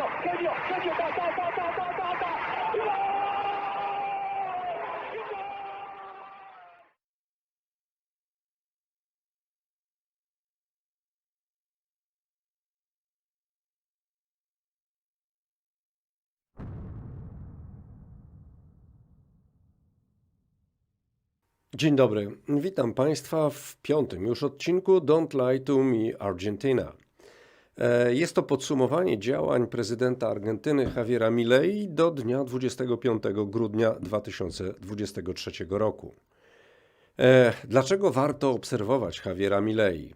ta, ta. Dzień dobry. Witam Państwa w piątym już odcinku Don't Lie to Me Argentina. E, Jest to podsumowanie działań prezydenta Argentyny Javiera Milei do dnia 25 grudnia 2023 roku. E, Dlaczego warto obserwować Javiera Milei?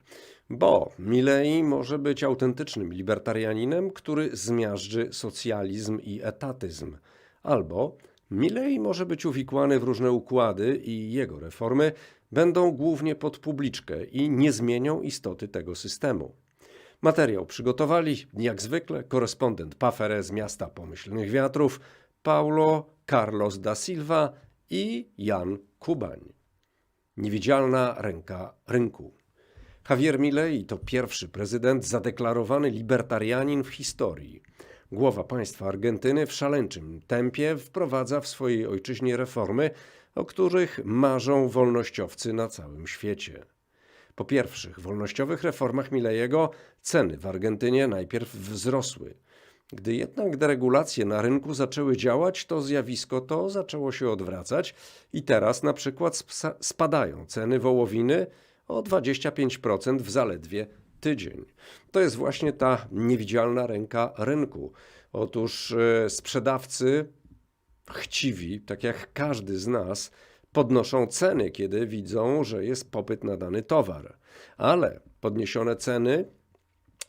Bo Milei może być autentycznym libertarianinem, który zmiażdży socjalizm i etatyzm. Albo Milei może być uwikłany w różne układy i jego reformy będą głównie pod publiczkę i nie zmienią istoty tego systemu. Materiał przygotowali, jak zwykle, korespondent Pafere z miasta Pomyślnych Wiatrów, Paulo Carlos da Silva i Jan Kubań. Niewidzialna ręka rynku. Javier Milei to pierwszy prezydent zadeklarowany libertarianin w historii. Głowa państwa Argentyny w szaleńczym tempie wprowadza w swojej ojczyźnie reformy, o których marzą wolnościowcy na całym świecie. Po pierwszych wolnościowych reformach Milejego ceny w Argentynie najpierw wzrosły. Gdy jednak deregulacje na rynku zaczęły działać, to zjawisko to zaczęło się odwracać i teraz na przykład spadają ceny wołowiny o 25% w zaledwie tydzień. To jest właśnie ta niewidzialna ręka rynku. Otóż e, sprzedawcy chciwi, tak jak każdy z nas, podnoszą ceny, kiedy widzą, że jest popyt na dany towar. Ale podniesione ceny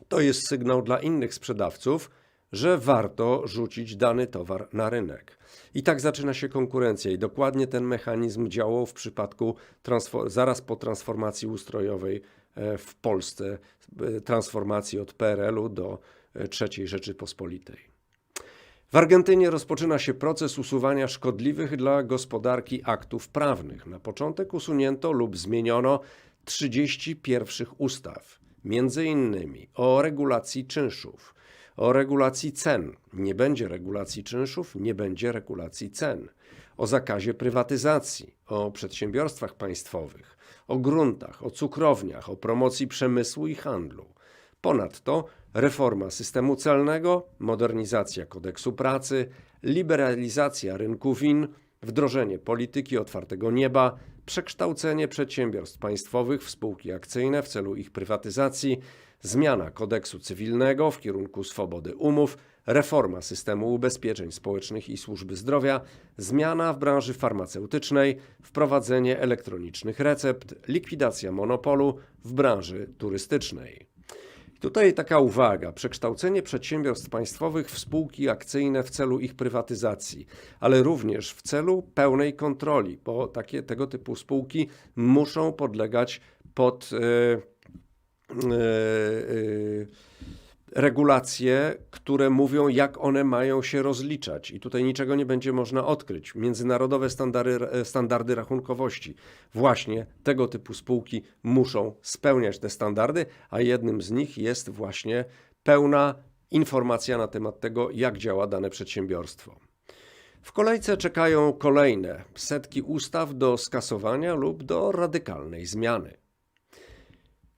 to jest sygnał dla innych sprzedawców, że warto rzucić dany towar na rynek. I tak zaczyna się konkurencja, i dokładnie ten mechanizm działał w przypadku zaraz po transformacji ustrojowej e, w Polsce, e, transformacji od PRL-u do e, III Rzeczypospolitej. W Argentynie rozpoczyna się proces usuwania szkodliwych dla gospodarki aktów prawnych. Na początek usunięto lub zmieniono 30 pierwszych ustaw, między innymi o regulacji czynszów, o regulacji cen. Nie będzie regulacji czynszów, nie będzie regulacji cen. O zakazie prywatyzacji, o przedsiębiorstwach państwowych, o gruntach, o cukrowniach, o promocji przemysłu i handlu. Ponadto reforma systemu celnego, modernizacja kodeksu pracy, liberalizacja rynku win, wdrożenie polityki otwartego nieba, przekształcenie przedsiębiorstw państwowych w spółki akcyjne w celu ich prywatyzacji, zmiana kodeksu cywilnego w kierunku swobody umów, reforma systemu ubezpieczeń społecznych i służby zdrowia, zmiana w branży farmaceutycznej, wprowadzenie elektronicznych recept, likwidacja monopolu w branży turystycznej. Tutaj taka uwaga: przekształcenie przedsiębiorstw państwowych w spółki akcyjne w celu ich prywatyzacji, ale również w celu pełnej kontroli, bo takie tego typu spółki muszą podlegać pod e, e, regulacje, które mówią, jak one mają się rozliczać. I tutaj niczego nie będzie można odkryć. Międzynarodowe standardy, standardy rachunkowości. Właśnie tego typu spółki muszą spełniać te standardy, a jednym z nich jest właśnie pełna informacja na temat tego, jak działa dane przedsiębiorstwo. W kolejce czekają kolejne setki ustaw do skasowania lub do radykalnej zmiany.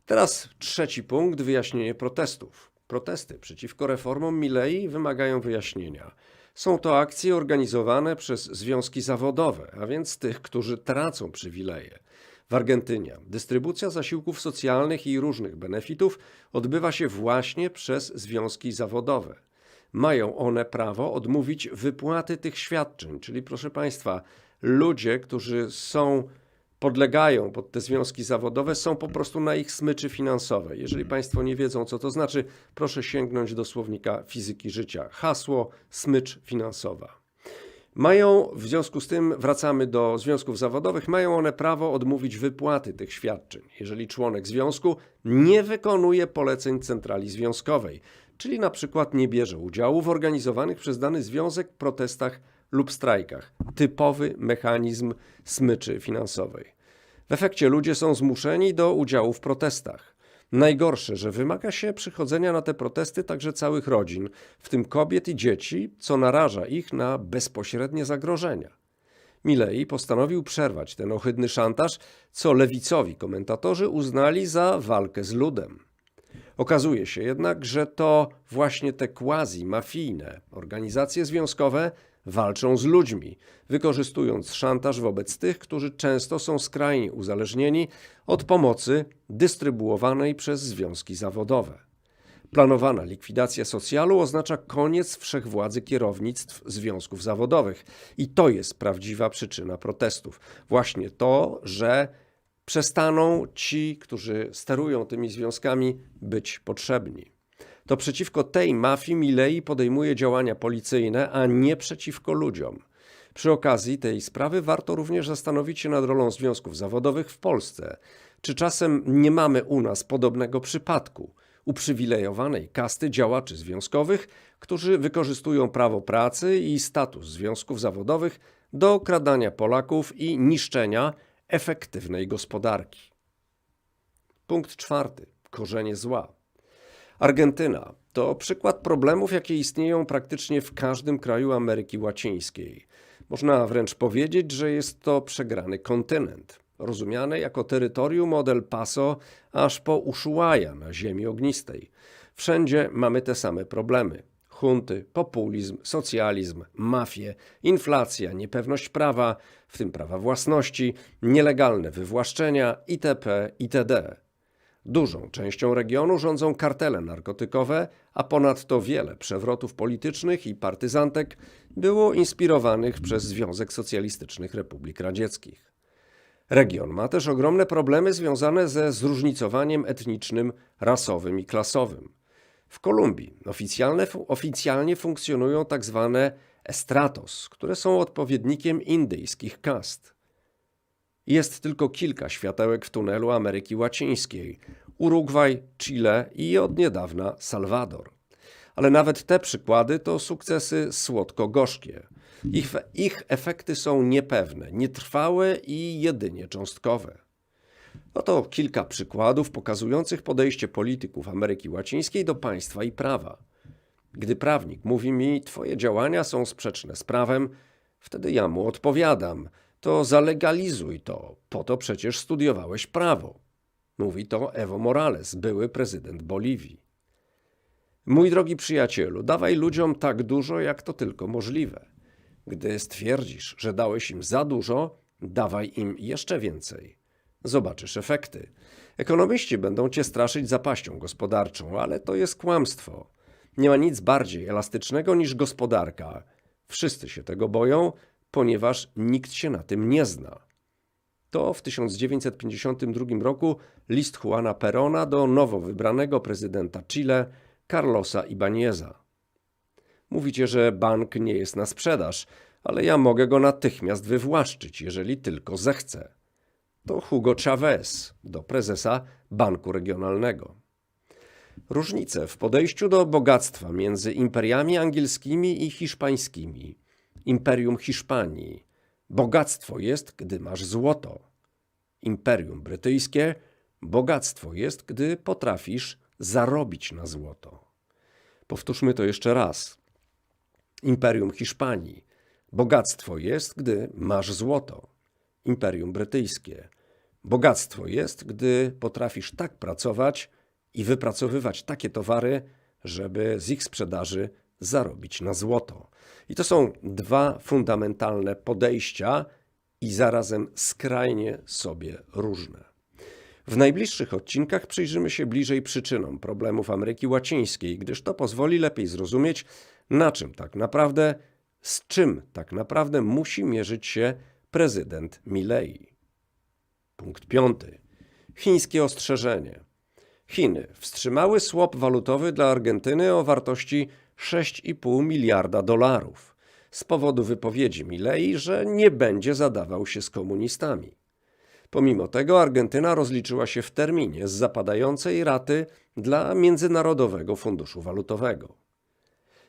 Teraz trzeci punkt wyjaśnienie protestów. Protesty przeciwko reformom Milei wymagają wyjaśnienia. Są to akcje organizowane przez związki zawodowe, a więc tych, którzy tracą przywileje. W Argentynie dystrybucja zasiłków socjalnych i różnych benefitów odbywa się właśnie przez związki zawodowe. Mają one prawo odmówić wypłaty tych świadczeń, czyli proszę Państwa, ludzie, którzy są podlegają pod te związki zawodowe, są po prostu na ich smyczy finansowej. Jeżeli Państwo nie wiedzą, co to znaczy, proszę sięgnąć do słownika fizyki życia. Hasło smycz finansowa. Mają, w związku z tym wracamy do związków zawodowych, mają one prawo odmówić wypłaty tych świadczeń, jeżeli członek związku nie wykonuje poleceń centrali związkowej, czyli na przykład nie bierze udziału w organizowanych przez dany związek protestach lub strajkach. Typowy mechanizm smyczy finansowej. W efekcie ludzie są zmuszeni do udziału w protestach. Najgorsze, że wymaga się przychodzenia na te protesty także całych rodzin, w tym kobiet i dzieci, co naraża ich na bezpośrednie zagrożenia. Milei postanowił przerwać ten ohydny szantaż, co lewicowi komentatorzy uznali za walkę z ludem. Okazuje się jednak, że to właśnie te quasi-mafijne organizacje związkowe walczą z ludźmi, wykorzystując szantaż wobec tych, którzy często są skrajnie uzależnieni od pomocy dystrybuowanej przez związki zawodowe. Planowana likwidacja socjalu oznacza koniec wszechwładzy kierownictw związków zawodowych. I to jest prawdziwa przyczyna protestów. Właśnie to, że przestaną ci, którzy sterują tymi związkami, być potrzebni. To przeciwko tej mafii Milei podejmuje działania policyjne, a nie przeciwko ludziom. Przy okazji tej sprawy warto również zastanowić się nad rolą związków zawodowych w Polsce. Czy czasem nie mamy u nas podobnego przypadku uprzywilejowanej kasty działaczy związkowych, którzy wykorzystują prawo pracy i status związków zawodowych do okradania Polaków i niszczenia efektywnej gospodarki? Punkt czwarty. Korzenie zła. Argentyna to przykład problemów, jakie istnieją praktycznie w każdym kraju Ameryki Łacińskiej. Można wręcz powiedzieć, że jest to przegrany kontynent, rozumiany jako terytorium od El Paso aż po Ushuaia na ziemi ognistej. Wszędzie mamy te same problemy. Hunty, populizm, socjalizm, mafie, inflacja, niepewność prawa, w tym prawa własności, nielegalne wywłaszczenia itp. itd. Dużą częścią regionu rządzą kartele narkotykowe, a ponadto wiele przewrotów politycznych i partyzantek było inspirowanych przez Związek Socjalistycznych Republik Radzieckich. Region ma też ogromne problemy związane ze zróżnicowaniem etnicznym, rasowym i klasowym. W Kolumbii oficjalnie funkcjonują tak zwane estratos, które są odpowiednikiem indyjskich kast. Jest tylko kilka światełek w tunelu Ameryki Łacińskiej: Urugwaj, Chile i od niedawna Salwador. Ale nawet te przykłady to sukcesy słodko-gorzkie. Ich, ich efekty są niepewne, nietrwałe i jedynie cząstkowe. Oto kilka przykładów pokazujących podejście polityków Ameryki Łacińskiej do państwa i prawa. Gdy prawnik mówi mi, Twoje działania są sprzeczne z prawem, wtedy ja mu odpowiadam: To zalegalizuj to, po to przecież studiowałeś prawo. Mówi to Evo Morales, były prezydent Boliwii. Mój drogi przyjacielu, dawaj ludziom tak dużo, jak to tylko możliwe. Gdy stwierdzisz, że dałeś im za dużo, dawaj im jeszcze więcej. Zobaczysz efekty. Ekonomiści będą cię straszyć zapaścią gospodarczą, ale to jest kłamstwo. Nie ma nic bardziej elastycznego niż gospodarka. Wszyscy się tego boją, ponieważ nikt się na tym nie zna. To w 1952 roku list Juana Perona do nowo wybranego prezydenta Chile Carlosa Ibaneza. Mówicie, że bank nie jest na sprzedaż, ale ja mogę go natychmiast wywłaszczyć, jeżeli tylko zechcę. To Hugo Chavez do prezesa Banku Regionalnego. Różnice w podejściu do bogactwa między imperiami angielskimi i hiszpańskimi. Imperium Hiszpanii. Bogactwo jest, gdy masz złoto. Imperium Brytyjskie. Bogactwo jest, gdy potrafisz zarobić na złoto. Powtórzmy to jeszcze raz. Imperium Hiszpanii. Bogactwo jest, gdy masz złoto. Imperium Brytyjskie. Bogactwo jest, gdy potrafisz tak pracować i wypracowywać takie towary, żeby z ich sprzedaży zarobić na złoto. I to są dwa fundamentalne podejścia i zarazem skrajnie sobie różne. W najbliższych odcinkach przyjrzymy się bliżej przyczynom problemów Ameryki Łacińskiej, gdyż to pozwoli lepiej zrozumieć, na czym tak naprawdę, z czym tak naprawdę musi mierzyć się prezydent Milei. Punkt piąty. Chińskie ostrzeżenie. Chiny wstrzymały swap walutowy dla Argentyny o wartości 6,5 miliarda dolarów z powodu wypowiedzi Milei, że nie będzie zadawał się z komunistami. Pomimo tego Argentyna rozliczyła się w terminie z zapadającej raty dla Międzynarodowego Funduszu Walutowego.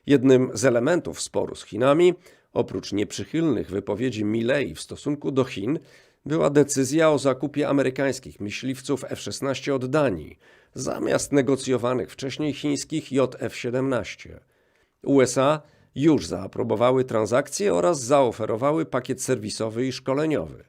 Jednym z elementów sporu z Chinami, oprócz nieprzychylnych wypowiedzi Milei w stosunku do Chin, była decyzja o zakupie amerykańskich myśliwców F-16 od Danii, zamiast negocjowanych wcześniej chińskich JF-17. USA już zaaprobowały transakcje oraz zaoferowały pakiet serwisowy i szkoleniowy.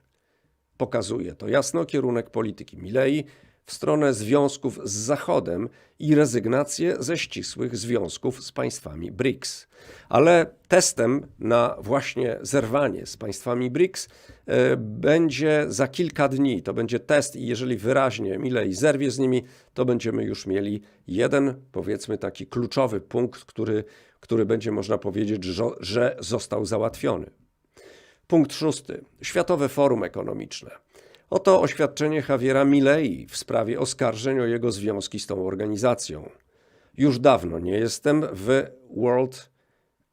Pokazuje to jasno kierunek polityki Milei w stronę związków z Zachodem i rezygnację ze ścisłych związków z państwami BRICS. Ale testem na właśnie zerwanie z państwami BRICS e, będzie za kilka dni. To będzie test i jeżeli wyraźnie Milei zerwie z nimi, to będziemy już mieli jeden, powiedzmy taki kluczowy punkt, który, który będzie można powiedzieć, że, że został załatwiony. Punkt szósty. Światowe Forum Ekonomiczne. Oto oświadczenie Javiera Milei w sprawie oskarżeń o jego związki z tą organizacją. Już dawno nie jestem w World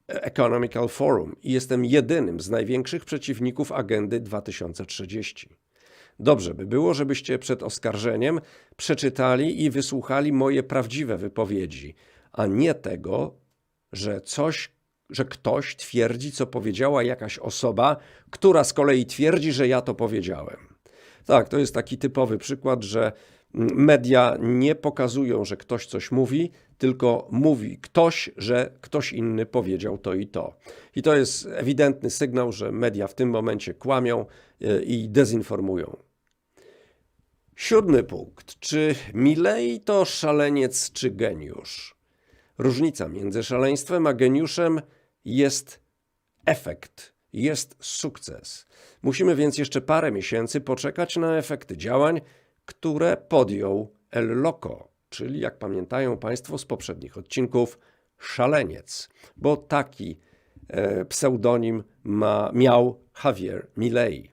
Economical Forum i jestem jedynym z największych przeciwników agendy 2030. Dobrze by było, żebyście przed oskarżeniem przeczytali i wysłuchali moje prawdziwe wypowiedzi, a nie tego, że coś, że ktoś twierdzi, co powiedziała jakaś osoba, która z kolei twierdzi, że ja to powiedziałem. Tak, to jest taki typowy przykład, że media nie pokazują, że ktoś coś mówi, tylko mówi ktoś, że ktoś inny powiedział to i to. I to jest ewidentny sygnał, że media w tym momencie kłamią e, i dezinformują. Siódmy punkt. Czy Milei to szaleniec czy geniusz? Różnica między szaleństwem a geniuszem jest efekt, jest sukces. Musimy więc jeszcze parę miesięcy poczekać na efekty działań, które podjął El Loco, czyli jak pamiętają Państwo z poprzednich odcinków, szaleniec, bo taki e, pseudonim ma, miał Javier Milei.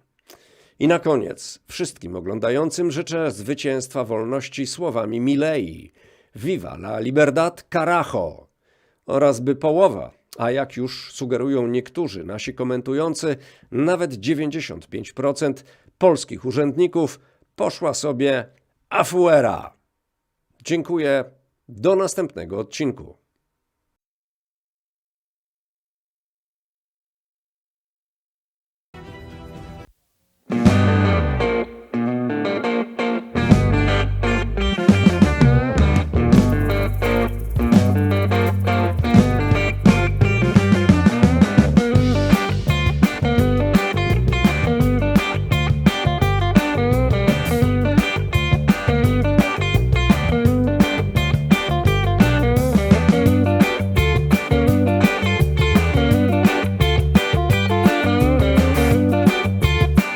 I na koniec wszystkim oglądającym życzę zwycięstwa wolności słowami Milei. Viva la libertad carajo! Oraz by połowa, a jak już sugerują niektórzy nasi komentujący, nawet 95% polskich urzędników poszła sobie afuera. Dziękuję. Do następnego odcinku.